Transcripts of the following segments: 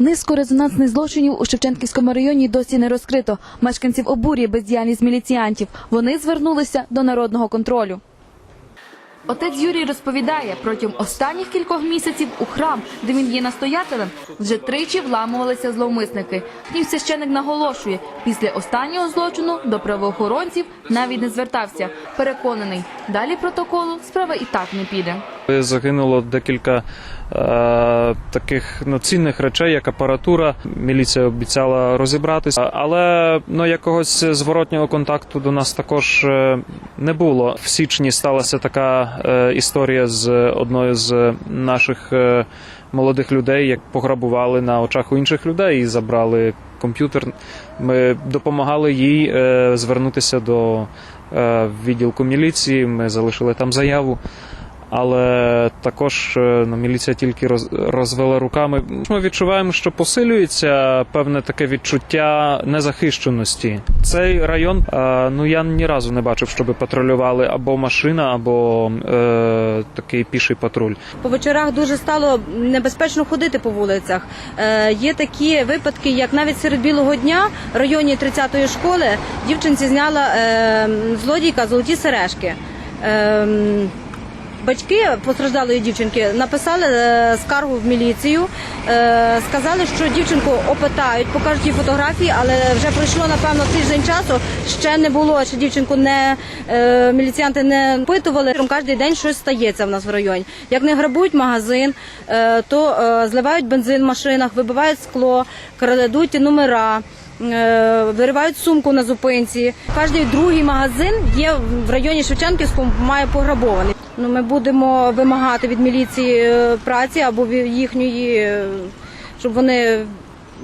Низку резонансних злочинів у Шевченківському районі досі не розкрито. Мешканців обурює бездіяльність міліціянтів. Вони звернулися до народного контролю. Отець Юрій розповідає, протягом останніх кількох місяців у храм, де він є настоятелем, вже тричі вламувалися зловмисники. Втім, священик наголошує, після останнього злочину до правоохоронців навіть не звертався. Переконаний, далі протоколу справа і так не піде. Загинуло декілька е, таких ну, цінних речей, як апаратура. Міліція обіцяла розібратися, але ну, якогось зворотнього контакту до нас також е, не було. В січні сталася така е, історія з одною з наших е, молодих людей, як пограбували на очах у інших людей і забрали комп'ютер. Ми допомагали їй е, звернутися до е, відділку міліції. Ми залишили там заяву. Але також е, ну, міліція тільки роз, розвела руками. Ми відчуваємо, що посилюється певне таке відчуття незахищеності. Цей район, е, ну я ні разу не бачив, щоб патрулювали або машина, або е, такий піший патруль. По вечорах дуже стало небезпечно ходити по вулицях. Е, є такі випадки, як навіть серед білого дня в районі 30-ї школи дівчинці зняла е, злодійка золоті сережки. Е, Батьки постраждалої дівчинки написали е, скаргу в міліцію, е, сказали, що дівчинку опитають, покажуть їй фотографії, але вже пройшло напевно тиждень часу. Ще не було, ще дівчинку не е, міліціянти не опитували. Кожен день щось стається в нас в районі. Як не грабують магазин, то зливають бензин в машинах, вибивають скло, крадуть номера. Е, Виривають сумку на зупинці. Кожний другий магазин є в районі Шевченківському, має пограбований. Ну, ми будемо вимагати від міліції е, праці або їхньої, е, щоб вони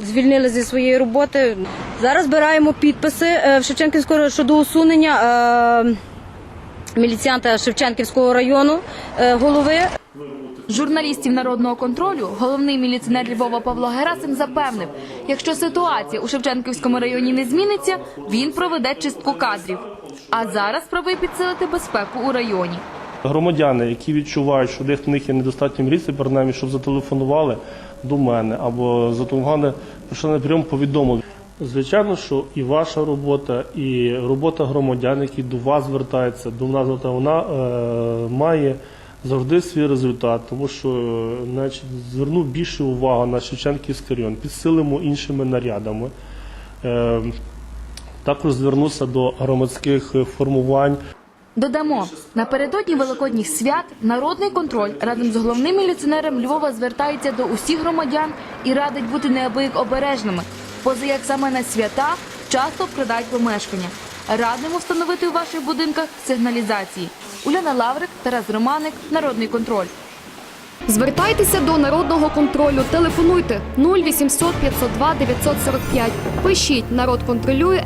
звільнили зі своєї роботи. Зараз збираємо підписи в Шевченківському щодо усунення міліціянта Шевченківського району голови. Журналістів народного контролю головний міліціонер Львова Павло Герасим запевнив, якщо ситуація у Шевченківському районі не зміниться, він проведе чистку кадрів. А зараз спробує підсилити безпеку у районі. Громадяни, які відчувають, що десь в них є недостатньо міліції, принаймні, щоб зателефонували до мене або зателефонували, прийшли на прийом, повідомили. Звичайно, що і ваша робота, і робота громадян, які до вас звертаються, до нас вона е, має завжди свій результат, тому що е, значить, зверну більше увагу на Шевченківський район, підсилимо іншими нарядами. Е, також звернуся до громадських формувань. Додамо, напередодні великодніх свят народний контроль разом з головним міліціонером Львова звертається до усіх громадян і радить бути неабияк обережними, поза як саме на свята часто вкрадають помешкання. Радимо встановити у ваших будинках сигналізації. Уляна Лаврик, Тарас Романик, Народний контроль. Звертайтеся до народного контролю. Телефонуйте 0800 502 945. Пишіть народ контролює.